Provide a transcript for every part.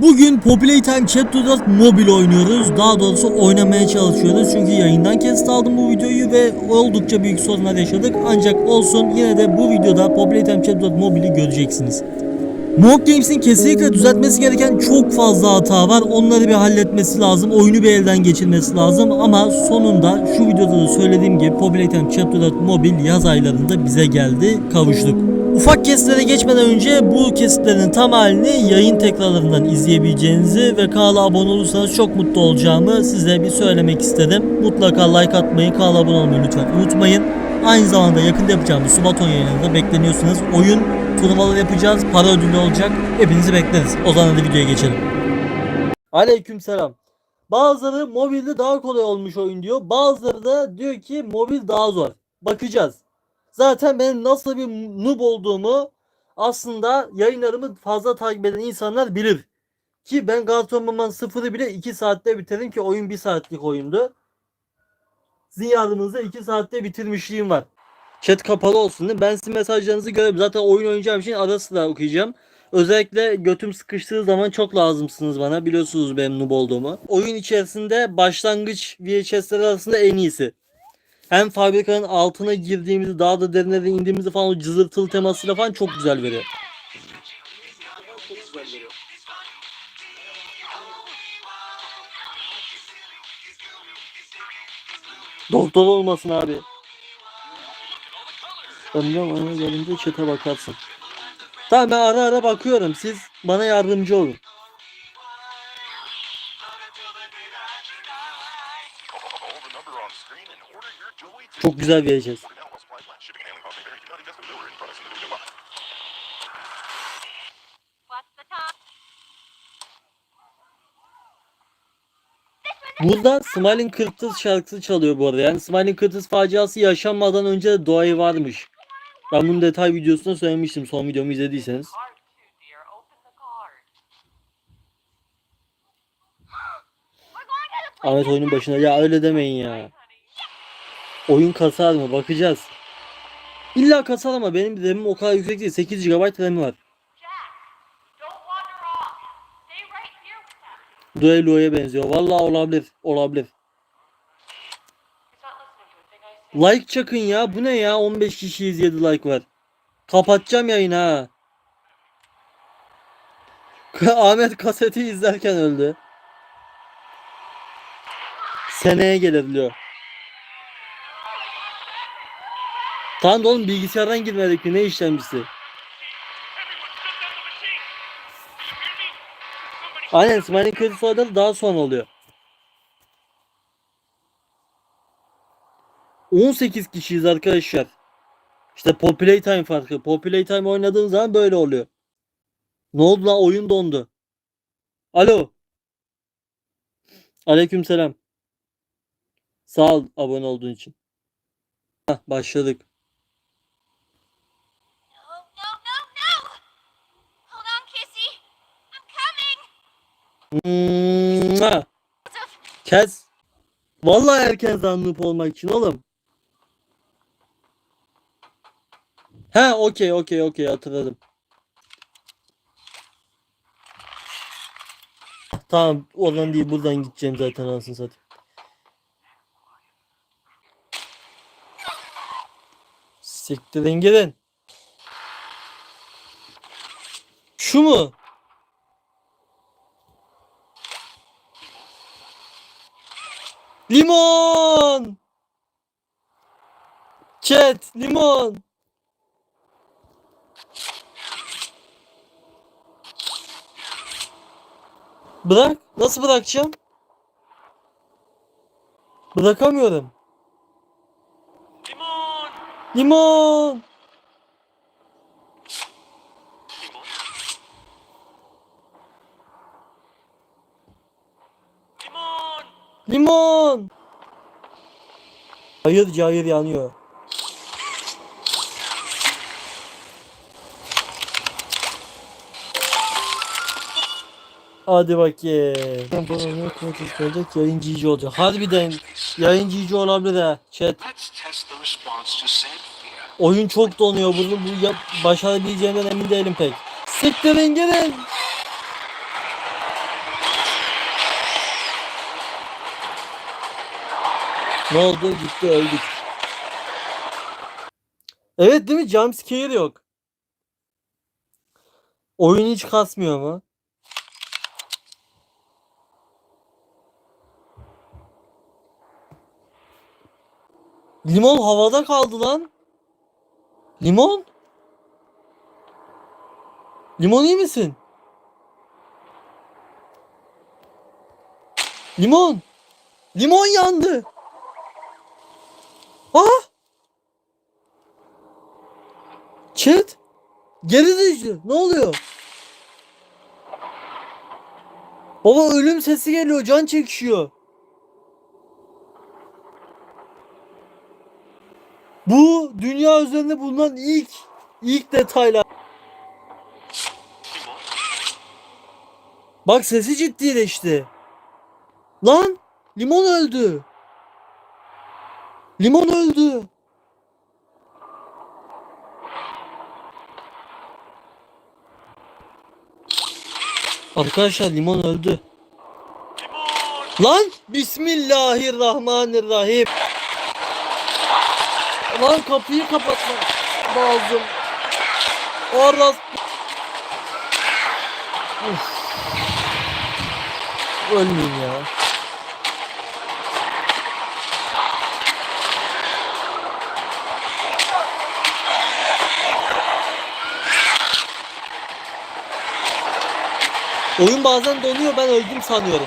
Bugün Populate Time Chapter 4 mobil oynuyoruz. Daha doğrusu oynamaya çalışıyoruz. Çünkü yayından kesit aldım bu videoyu ve oldukça büyük sorunlar yaşadık. Ancak olsun yine de bu videoda Populate Time Chapter 4 mobili göreceksiniz. Mock Games'in kesinlikle düzeltmesi gereken çok fazla hata var. Onları bir halletmesi lazım. Oyunu bir elden geçirmesi lazım. Ama sonunda şu videoda da söylediğim gibi Populate Time Chapter 4 mobil yaz aylarında bize geldi. Kavuştuk. Ufak kesitlere geçmeden önce bu kesitlerin tam halini yayın tekrarlarından izleyebileceğinizi ve kanala abone olursanız çok mutlu olacağımı size bir söylemek istedim. Mutlaka like atmayı, kanala abone olmayı lütfen unutmayın. Aynı zamanda yakında yapacağımız Subaton yayınında bekleniyorsunuz. Oyun turnuvalar yapacağız, para ödülü olacak. Hepinizi bekleriz. O zaman hadi videoya geçelim. Aleyküm selam. Bazıları mobilde daha kolay olmuş oyun diyor. Bazıları da diyor ki mobil daha zor. Bakacağız. Zaten benim nasıl bir noob olduğumu aslında yayınlarımı fazla takip eden insanlar bilir. Ki ben Gartomaman 0'ı bile 2 saatte bitirdim ki oyun 1 saatlik oyundu. Sizin yardımınızla 2 saatte bitirmişliğim var. Chat kapalı olsun değil? Ben sizin mesajlarınızı görüyorum. Zaten oyun oynayacağım için ara sıra okuyacağım. Özellikle götüm sıkıştığı zaman çok lazımsınız bana. Biliyorsunuz benim noob olduğumu. Oyun içerisinde başlangıç VHS'ler arasında en iyisi. Hem fabrikanın altına girdiğimizi, daha da derinlere indiğimizi falan o cızırtılı temasıyla falan çok güzel veriyor. Doktor olmasın abi. Ömrüm ana gelince çete bakarsın. Tamam ben ara ara bakıyorum. Siz bana yardımcı olun. What's the top? Burada Smiling Kırtız şarkısı çalıyor bu arada. Yani Smiling Kırtız faciası yaşanmadan önce de doğayı varmış. Ben bunun detay videosunda söylemiştim son videomu izlediyseniz. Ahmet oyunun başına ya öyle demeyin ya. Oyun kasar mı? Bakacağız. İlla kasar ama benim RAM'im o kadar yüksek değil. 8 GB RAM var. Duelo'ya benziyor. Vallahi olabilir. Olabilir. Like çakın ya. Bu ne ya? 15 kişi 7 like var. Kapatacağım yayını ha. Ahmet kaseti izlerken öldü. Seneye gelir diyor. Tamam da oğlum bilgisayardan girmedik mi? Ne işlemcisi? Aynen Smiling Curtis oynadı daha sonra oluyor. 18 kişiyiz arkadaşlar. İşte Populate Time farkı. Populate Time oynadığın zaman böyle oluyor. Ne oldu lan oyun dondu. Alo. Aleykümselam. Sağ ol abone olduğun için. Hah, başladık. Mua. Kes. Vallahi erken zanlıp olmak için oğlum. He okey okey okey hatırladım. Tamam oradan değil buradan gideceğim zaten anasını satayım. Siktirin gidin. Şu mu? Limon! Chat, limon! Bırak. Nasıl bırakacağım? Bırakamıyorum. Limon! Limon! Limon! Hayır cayır yanıyor. Hadi bakayım. Bana ne konuşacak olacak? Yayıncı olacak. Harbiden yayıncı olabilir ha. Chat. Oyun çok donuyor. Bunu bu yap başarabileceğimden emin değilim pek. Siktirin gidin. Ne oldu? Gitti öldük. Evet değil mi? Jumpscare yok. Oyun hiç kasmıyor mu? Limon havada kaldı lan. Limon? Limon iyi misin? Limon. Limon yandı. Ha? Chat. Geri düştü. Ne oluyor? Baba ölüm sesi geliyor. Can çekişiyor. Bu dünya üzerinde bulunan ilk ilk detaylar. Bak sesi ciddileşti. Lan limon öldü. Limon öldü. Arkadaşlar limon öldü. Lan Bismillahirrahmanirrahim. Lan kapıyı kapatma lazım. Orası. Ölmeyeyim ya. Oyun bazen donuyor ben öldüm sanıyorum.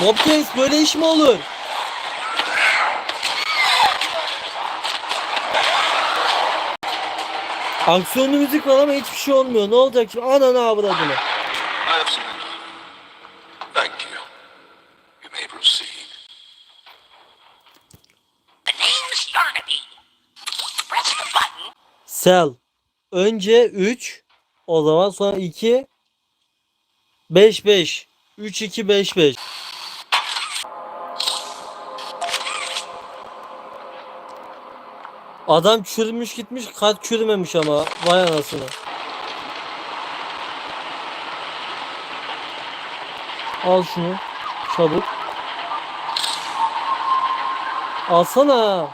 Mobcase böyle iş mi olur? Aksiyonlu müzik var ama hiçbir şey olmuyor. Ne olacak şimdi? Ananı avradını. Absolutely. Thank button. Sel. Önce 3. O zaman sonra 2. 5 5. 3 2 5 5. Adam çürümüş gitmiş, kalp çürümemiş ama. Vay anasını. Al şunu. Çabuk. Alsana.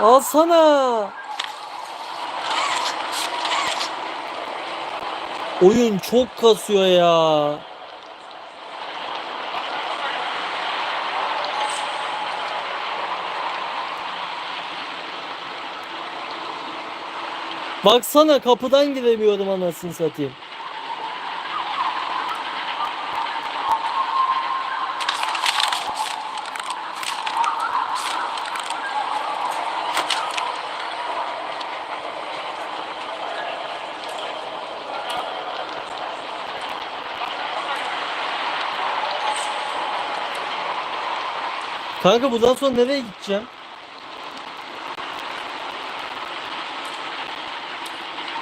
Alsana. Oyun çok kasıyor ya. Baksana kapıdan giremiyorum anasını satayım. Kanka bundan sonra nereye gideceğim?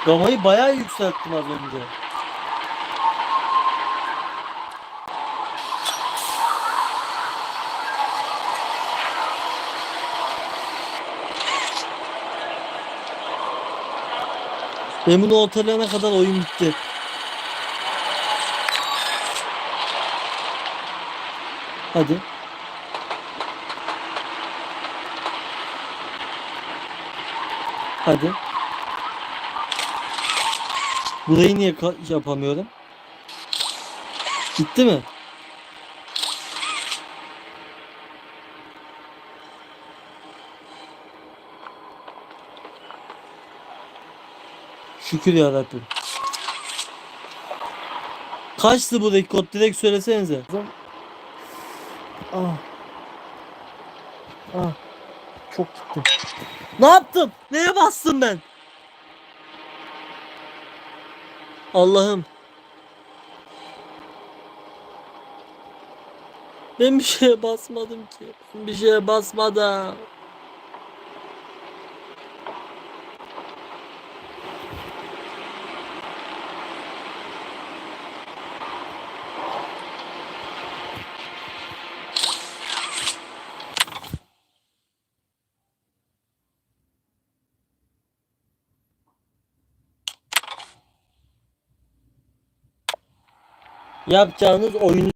Gamayı bayağı yükselttim az önce. Ben bunu ortalayana kadar oyun bitti. Hadi. Hadi. Burayı niye yapamıyorum? Gitti mi? Şükür ya Rabbim. Kaçtı bu rekord? Direkt söylesenize. Ah. Ah. Çok gitti. Ne yaptım? Neye bastım ben? Allah'ım. Ben bir şeye basmadım ki. Ben bir şeye basmadım. Yapacağınız oyunu